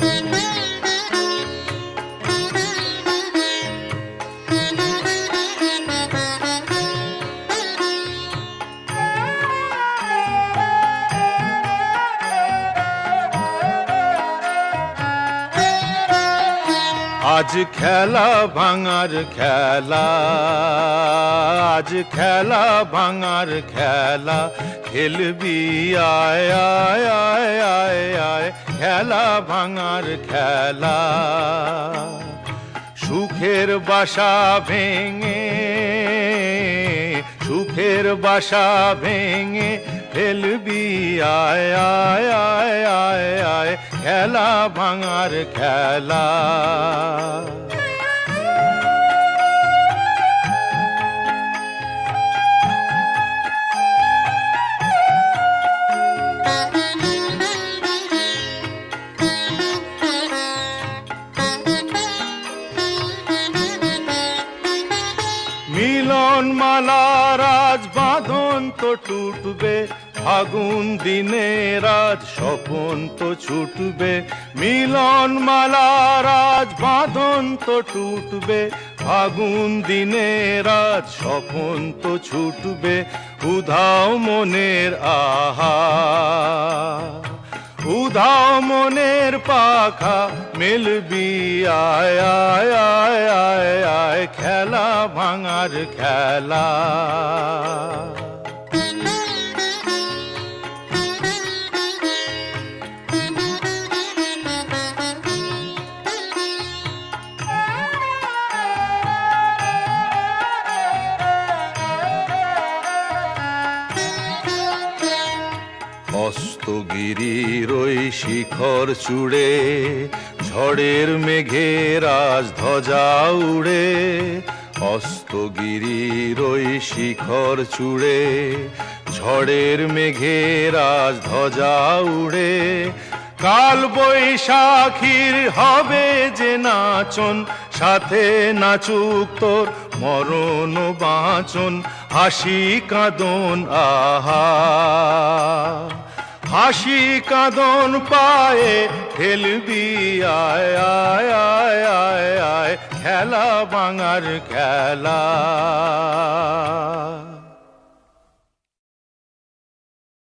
Thank you. আজ খেলা ভাঙার খেলা, আজ খেলা ভাঙার খেলা, খেলবি, আয় আয় আয় আয় আয়, খেলা ভাঙার খেলা। সুখের বাসা ভেঙে সুখের বাসা ভেঙে ফেলবি আয় আয় আয় আয় আয় খেলা ভাঙার খেলা। মিলন মালার আজ বাঁধন তো টুটবে আগুন দিনে রাজ স্বপন তো ছুটবে। মিলন মালার আজ বাঁধন তো টুটবে আগুন দিনে রাজ স্বপন তো ছুটবে। উধাও মনের আহা মনের পাখা মেলবি আয় আয় আয় আয় খেলা ভাঙার খেলা। অস্তগিরির ওই শিখর চূড়ে, ঝড়ের মেঘে রাজ ধ্বজা উড়ে। অস্তগিরির ওই শিখর চূড়ে, ঝড়ের মেঘে রাজ ধ্বজা উড়ে। কাল বৈশাখীর হবে যে নাচন, সাথে নাচুক তোর মরণ বাঁচন, হাসি কাঁদন, আহা। হাসি কাঁদন পায়ে খেলবি আয় আয় আয় আয় আয় খেলা বাঙার খেলা